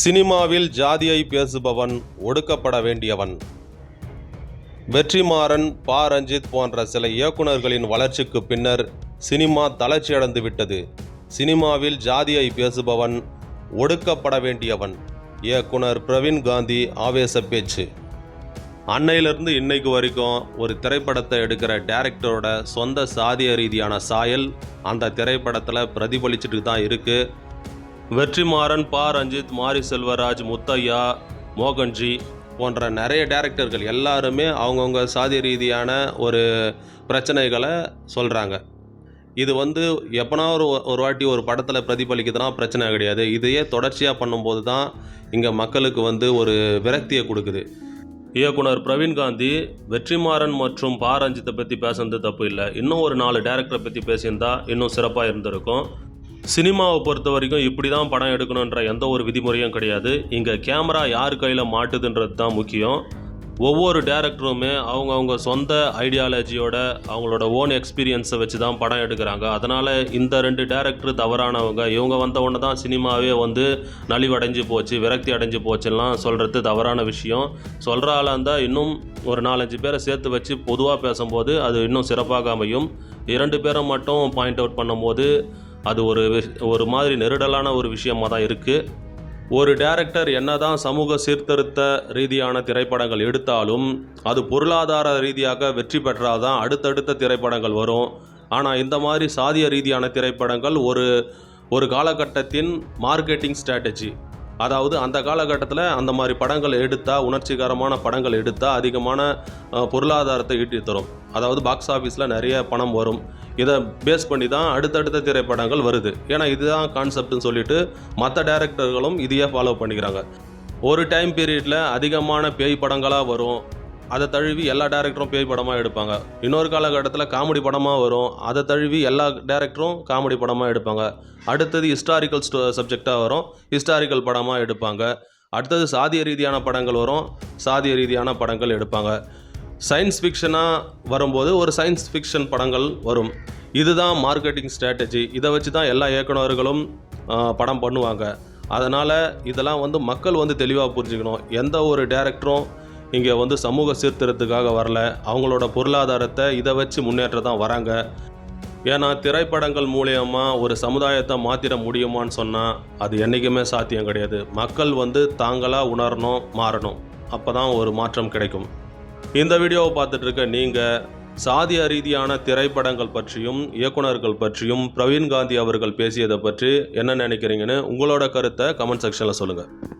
சினிமாவில் ஜாதியை பேசுபவன் ஒடுக்கப்பட வேண்டியவன். வெற்றிமாறன் பா. ரஞ்சித் போன்ற சில இயக்குனர்களின் வளர்ச்சிக்கு பின்னர் சினிமா தளர்ச்சியடைந்து விட்டது. சினிமாவில் ஜாதியை பேசுபவன் ஒடுக்கப்பட வேண்டியவன். இயக்குனர் பிரவீன் காந்தி ஆவேச பேச்சு. அன்னையிலிருந்து இன்னைக்கு வரைக்கும் ஒரு திரைப்படத்தை எடுக்கிற டேரக்டரோட சொந்த சாதிய ரீதியான சாயல் அந்த திரைப்படத்தில் பிரதிபலிச்சுட்டு தான் இருக்குது வெற்றிமாறன் பா. ரஞ்சித் மாரி செல்வராஜ் முத்தையா மோகன்ஜி போன்ற நிறைய டேரக்டர்கள் எல்லாருமே அவங்கவுங்க சாதி ரீதியான ஒரு பிரச்சனைகளை சொல்கிறாங்க இது வந்து எப்போனா ஒரு ஒரு வாட்டி ஒரு படத்தில் பிரதிபலிக்குதுன்னா பிரச்சனை கிடையாது. இதையே தொடர்ச்சியாக பண்ணும்போது தான் இங்கே மக்களுக்கு வந்து ஒரு விரக்தியை கொடுக்குது. இயக்குனர் பிரவீன் காந்தி வெற்றிமாறன் மற்றும் பாரஞ்சித்தை பற்றி பேசுனது தப்பு இல்லை. இன்னும் ஒரு நாலு டேரக்டரை பற்றி பேசியிருந்தா இன்னும் சிறப்பாக இருந்திருக்கும். சினிமாவை பொறுத்த வரைக்கும் இப்படி தான் படம் எடுக்கணுன்ற எந்த ஒரு விதிமுறையும் கிடையாது. இங்கே கேமரா யார் கையில் மாட்டுதுன்றது தான் முக்கியம். ஒவ்வொரு டேரக்டருமே அவங்கவுங்க சொந்த ஐடியாலஜியோட அவங்களோட ஓன் எக்ஸ்பீரியன்ஸை வச்சு தான் படம் எடுக்கிறாங்க. அதனால் இந்த ரெண்டு டேரக்டர் தவறானவங்க இவங்க வந்த உடனே தான் சினிமாவே வந்து நலிவடைஞ்சு போச்சு விரக்தி அடைஞ்சு போச்சுலாம் சொல்கிறது தவறான விஷயம். சொல்கிற ஆளாக இருந்தால் இன்னும் ஒரு நாலஞ்சு பேரை சேர்த்து வச்சு பொதுவாக பேசும்போது அது இன்னும் சிறப்பாக அமையும். இரண்டு பேரை மட்டும் பாயிண்ட் அவுட் பண்ணும்போது அது ஒரு விஷ்- ஒரு மாதிரி நெருடலான ஒரு விஷயமா தான் இருக்குது ஒரு டேரக்டர் என்னதான் சமூக சீர்திருத்த ரீதியான திரைப்படங்கள் எடுத்தாலும் அது பொருளாதார ரீதியாக வெற்றி பெற்றாதான் அடுத்தடுத்த திரைப்படங்கள் வரும். ஆனால் இந்த மாதிரி சாதிய ரீதியான திரைப்படங்கள் ஒரு ஒரு காலகட்டத்தின் மார்க்கெட்டிங் ஸ்ட்ராட்டஜி அதாவது அந்த காலகட்டத்தில் அந்த மாதிரி படங்கள் எடுத்தால் உணர்ச்சிகரமான படங்கள் எடுத்தால் அதிகமான பொருளாதாரத்தை ஈட்டி தரும். அதாவது பாக்ஸ் ஆஃபீஸில் நிறைய பணம் வரும். இதை பேஸ் பண்ணி தான் அடுத்தடுத்த திரைப்படங்கள் வருது. ஏன்னா இதுதான் கான்செப்ட்னு சொல்லிட்டு மற்ற டேரக்டர்களும் இதையே ஃபாலோ பண்ணிக்கிறாங்க. ஒரு டைம் பீரியடில் அதிகமான பேய் படங்களாக வரும். அதை தழுவி எல்லா டேரக்டரும் பேய் படமாக எடுப்பாங்க. இன்னொரு காலகட்டத்தில் காமெடி படமாக வரும். அதை தழுவி எல்லா டேரக்டரும் காமெடி படமாக எடுப்பாங்க. அடுத்தது ஹிஸ்டாரிக்கல் சப்ஜெக்டாக வரும். ஹிஸ்டாரிக்கல் படமாக எடுப்பாங்க. அடுத்தது சாதிய ரீதியான படங்கள் வரும். சாதிய ரீதியான படங்கள் எடுப்பாங்க. சயின்ஸ் ஃபிக்ஷனாக வரும்போது ஒரு சயின்ஸ் ஃபிக்ஷன் படங்கள் வரும். இதுதான் மார்க்கெட்டிங் ஸ்ட்ராட்டஜி இதை வச்சு தான் எல்லா இயக்குனர்களும் படம் பண்ணுவாங்க. அதனால் இதெல்லாம் வந்து மக்கள் வந்து தெளிவாக புரிஞ்சுக்கணும். எந்த ஒரு டேரக்டரும் இங்கே வந்து சமூக சீர்திருத்தத்துக்காக வரல. அவங்களோட பொருளாதாரத்தை இதை வச்சு முன்னேற்ற தான் வராங்க. ஏன்னா திரைப்படங்கள் மூலயமா ஒரு சமுதாயத்தை மாற்றிட முடியுமான்னு சொன்னால் அது என்றைக்குமே சாத்தியம் கிடையாது. மக்கள் வந்து தாங்களாக உணரணும் மாறணும். அப்போ தான் ஒரு மாற்றம் கிடைக்கும். இந்த வீடியோவை பார்த்துட்டு இருக்க நீங்கள் சாதிய ரீதியான திரைப்படங்கள் பற்றியும் இயக்குனர்கள் பற்றியும் பிரவீன் காந்தி அவர்கள் பேசியதை பற்றி என்ன நினைக்கிறீங்கன்னு உங்களோட கருத்தை கமெண்ட் செக்ஷனில் சொல்லுங்கள்